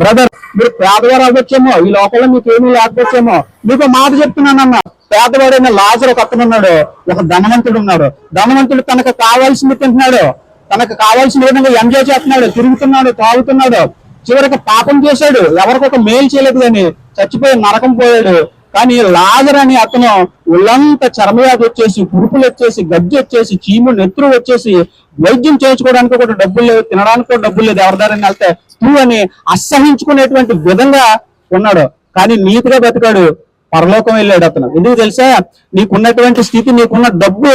Brother మీరు పేదవారు అవ్వచ్చేమో ఈ లోకంలో మీకు ఏమీ లేకపోవచ్చేమో మీకు మాట చెప్తున్నానన్న పేదవాడైన లాజర్ ఒక అతను ఉన్నాడు ఒక ధనవంతుడు ఉన్నాడు. ధనవంతుడు తనకు కావాల్సింది తింటున్నాడు. తనకు కావాల్సిన విధంగా ఎంజాయ్ చేస్తున్నాడు తిరుగుతున్నాడు తాగుతున్నాడు. చివరికి పాపం చేశాడు. ఎవరికొక మేలు చేయలేదు కానీ చచ్చిపోయి నరకం పోయాడు. కానీ లాజర్ అని అతను ఒళ్ళంత చర్మవ్యాధి వచ్చేసి కురుపులు వచ్చేసి గజ్జి వచ్చేసి చీము నెత్తురు వచ్చేసి వైద్యం చేయించుకోవడానికి కూడా డబ్బులు లేవు తినడానికి కూడా డబ్బులు లేదు. ఎవరిదారని వెళ్తే తూ అని అసహించుకునేటువంటి విధంగా ఉన్నాడు. కానీ నీతిగా బతికాడు. పరలోకం వెళ్ళాడు అతను. ఎందుకు తెలుసా? నీకున్నటువంటి స్థితి నీకున్న డబ్బు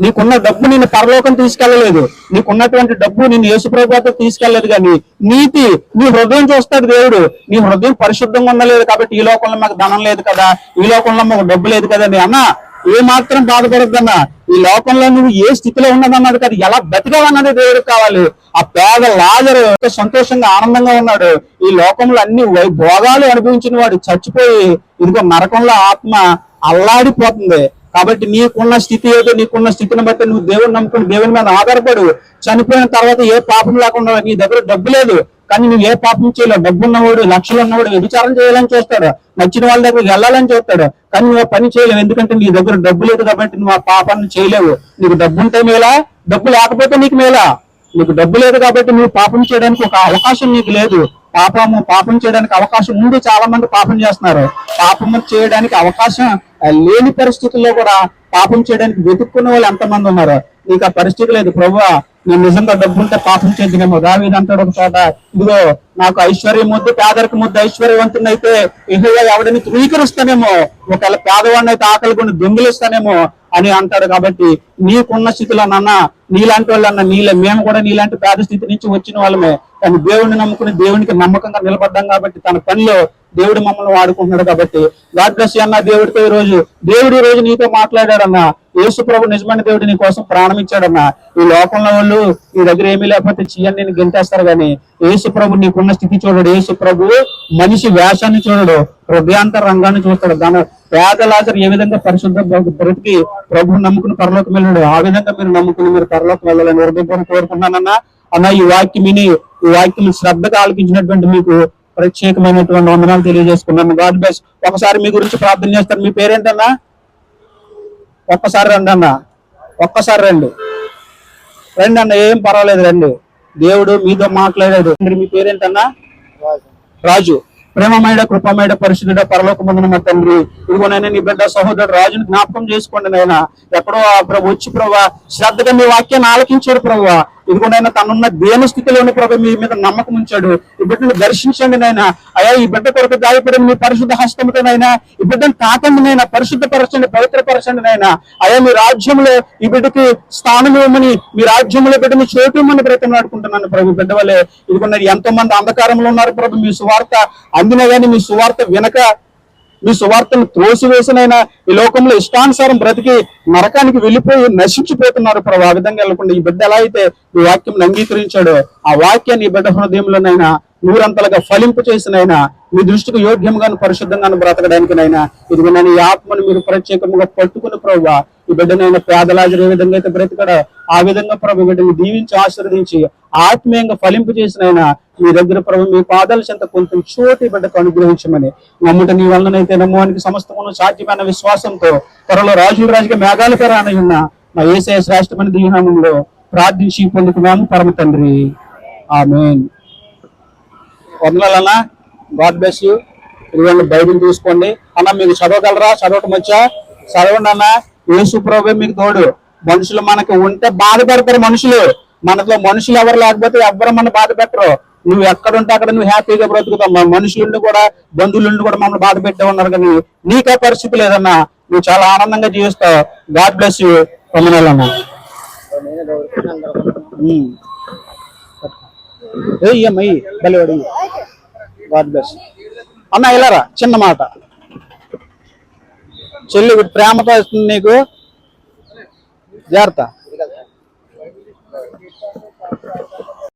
నీకున్న డబ్బు నిన్ను పరలోకం తీసుకెళ్ళలేదు. నీకున్నటువంటి డబ్బు నిన్ను యేసుప్రభుతో తీసుకెళ్ళలేదు కానీ నీతి నీ హృదయం చూస్తాడు దేవుడు. నీ హృదయం పరిశుద్ధంగా ఉండలేదు కాబట్టి ఈ లోకంలో మాకు ధనం లేదు కదా. ఈ లోకంలో మాకు డబ్బు లేదు కదా అని. అన్న ఏ మాత్రం బాధపడద్దన్నా. ఈ లోకంలో నువ్వు ఏ స్థితిలో ఉన్నదన్నది కదా. ఎలా బతికావన్నది దేవుడికి కావాలి. ఆ పేద లాజరు ఎంత సంతోషంగా ఆనందంగా ఉన్నాడు. ఈ లోకంలో అన్ని వై- భోగాలు అనుభవించిన వాడు చచ్చిపోయి ఇదిగో నరకంలో ఆత్మ అల్లాడిపోతుంది. కాబట్టి నీకున్న స్థితి ఏదో నీకున్న స్థితిని బట్టి నువ్వు దేవుని నమ్ముకుని దేవుని మీద ఆధారపడు. చనిపోయిన తర్వాత ఏ పాపం లేకుండా నీ దగ్గర డబ్బు లేదు. కానీ నువ్వు ఏ పాపం చేయలేవు. డబ్బు ఉన్నవాడు లక్షలు ఉన్నవాడు వ్యభిచారం చేయాలని చూస్తాడు. నచ్చిన వాళ్ళ దగ్గరికి వెళ్ళాలని చూస్తాడు. కానీ నువ్వు పని చేయలేవు. ఎందుకంటే నీ దగ్గర డబ్బు లేదు కాబట్టి నువ్వు ఆ పాపాన్ని చేయలేవు. నీకు డబ్బు ఉంటే మేలా? డబ్బు లేకపోతే నీకు మేలా? నీకు డబ్బు లేదు కాబట్టి నువ్వు పాపం చేయడానికి ఒక అవకాశం నీకు లేదు. పాపము పాపం చేయడానికి అవకాశం ఉంది. చాలా మంది పాపం చేస్తున్నారు. పాపం చేయడానికి అవకాశం లేని పరిస్థితుల్లో కూడా పాపం చేయడానికి వెతుక్కున్న వాళ్ళు ఎంతమంది ఉన్నారు నీకు ఆ పరిస్థితి లేదు. ప్రభు నేను నిజంగా డబ్బు ఉంటే పాపం చేద్దామేమో దావీదు అంటాడు ఒక చోట ఇదిగో నాకు ఐశ్వర్యం ముద్దు పేదరికి ముద్దు ఐశ్వర్యవంతుని అయితే ఇహుగా ఎవడని ధృవీకరిస్తానేమో ఒకవేళ పేదవాడిని అయితే ఆకలి కొన్ని దొంగిలిస్తానేమో అని అంటాడు కాబట్టి నీకున్న స్థితిలో నాన్న నీలాంటి వాళ్ళన్న నీలే నీళ్ళ మేము కూడా నీలాంటి పేద స్థితి నుంచి వచ్చిన వాళ్ళమే. కానీ దేవుడిని నమ్ముకుని దేవునికి నమ్మకంగా నిలబడ్డాం కాబట్టి తన పనిలో దేవుడు మమ్మల్ని వాడుకుంటున్నాడు కాబట్టి. గాడ్ బ్లెస్ అన్న దేవుడితో ఈ రోజు దేవుడు ఈ రోజు నీతో మాట్లాడాడన్నా. యేసు ప్రభు నిజమైన దేవుడు నీ కోసం ప్రాణం ఇచ్చాడన్నా. ఈ లోకంలో వాళ్ళు నీ దగ్గర ఏమీ లేకపోతే చీయని నేను గెంటేస్తారు కానీ యేసు ప్రభు నీకున్న స్థితి చూడడు. యేసు ప్రభు మనిషి వేషాన్ని చూడడు. హృదయాంత రంగాన్ని చూస్తాడు. దాని పేదలాజరు ఏ విధంగా పరిశుద్ధ బ్రతికి ప్రభు నమ్ముకుని పరలోకి వెళ్ళాడు ఆ విధంగా మీరు నమ్ముకుని మీరు పరలోకి వెళ్ళాలని హృదయపూర్వకం కోరుకున్నానన్నా అన్న ఈ వాక్యం విని ఈ వాక్యం శ్రద్ధగా ఆలకించినటువంటి మీకు ప్రత్యేకమైనటువంటి వందనాలు తెలియజేసుకున్నాను. గాడ్ బ్లెస్ ఒకసారి మీ గురించి ప్రార్థన చేస్తారు మీ పేరేంటన్నా? ఒక్కసారి రండి అన్న ఒక్కసారి రండి. రండి అన్న ఏం పర్వాలేదు రండి. దేవుడు మీతో మాట్లాడాడు. మీ పేరేంటన్నా? రాజు. ప్రేమమైన కృపమైన పరిశుద్ధుడ పరలోక ముందున మా తండ్రి ఇదిగోనైనా నీ బిడ్డ సహోదరుడు రాజుని జ్ఞాపకం చేసుకోండి నాయన. ఎక్కడో ప్రభు వచ్చి ప్రభా శ్రద్ధగా మీ వాక్యాన్ని ఆలకించాడు ప్రభు. ఇదిగోనైనా తనున్న దేని స్థితిలోని ప్రభు మీ మీద నమ్మకం ఉంచాడు. ఈ బిడ్డను దర్శించండి నాయన. అయ్యా ఈ బిడ్డ కొరకు గాయపడి మీ పరిశుద్ధ హస్తముతో నైనా ఈ బిడ్డను తాకండి నాయన పరిశుద్ధపరచండి పవిత్రపరచండి నైనా అయ్యా మీ రాజ్యంలో ఈ బిడ్డకి స్థానం ఇవ్వమని మీ రాజ్యంలో బిడ్డను చోటు ఇవ్వమని బ్రతిమలాడుకుంటున్నాను ప్రభు బిడ్డ వల్లే ఇదిగోన్నది ఎంతో మంది అంధకారంలో ఉన్నారు ప్రభు మీ సువార్త అందిన గాని మీ సువార్త వెనక మీ సువార్తను త్రోసివేసినైనా ఈ లోకంలో ఇష్టానుసారం బ్రతికి నరకానికి వెళ్ళిపోయి నశించిపోతున్నారు ప్రభు. ఆ విధంగా వెళ్ళకుండా ఈ బిడ్డ ఎలా అయితే ఈ వాక్యం అంగీకరించాడో ఆ వాక్యాన్ని ఈ బిడ్డ హృదయంలోనైనా నూరంతలుగా ఫలింపు చేసినైనా మీ దృష్టికి యోగ్యంగాను పరిశుద్ధంగాను బ్రతకడానికినైనా ఇదిగో నేను ఈ ఆత్మను మీరు ప్రత్యేకంగా పట్టుకుని ప్రభు ఈ బిడ్డనైనా పేదలాజరు ఏ విధంగా అయితే బ్రతికడో ఆ విధంగా ప్రభు బిడ్డను దీవించి ఆశీర్వదించి ఆత్మీయంగా ఫలింపు చేసినైనా మీ దగ్గర ప్రభు మీ పాదాల చెంత కొంచెం చోటి బిడ్డకు అనుగ్రహించమని. నమ్ముట నీ వలనైతే నమ్మవానికి సమస్తమును సాధ్యమైన విశ్వాసంతో త్వరలో రాజు రాజుగా మేఘాలు పేరాన మా ఏసఐ శ్రేష్టమైన దీవనామంలో ప్రార్థించి పొందుకున్నాము పరమ తండ్రి. ఆమెన్. వందలన్నా గాడ్ బ్లెస్ యూ. ఇదిగోండి బైబిల్ తీసుకోండి అన్న మీకు చదవగలరా? చదవటం వచ్చా? చదవండి అన్న. యేసు ప్రభు మీకు తోడు. మనుషులు మనకు ఉంటే బాధపడతారు మనుషులు. మనలో మనుషులు ఎవరు లేకపోతే ఎవ్వరు మన బాధ పెట్టరు. నువ్వు ఎక్కడుంటే అక్కడ నువ్వు హ్యాపీగా బ్రతుకుతావు. మనుషులుండి కూడా బంధువులుండి కూడా మమ్మల్ని బాధ పెట్టే ఉన్నారు కానీ నీకే పరిస్థితి లేదన్నా. నువ్వు చాలా ఆనందంగా జీవిస్తావు. God bless you. వందనాలన్నా అన్నా ఏయ్ అమ్మాయి గాడ్ బ్లెస్ అన్న ఇలారా చిన్న మాట. చెల్లి ప్రేమతో ఇస్తుంది నీకు. జాగ్రత్త.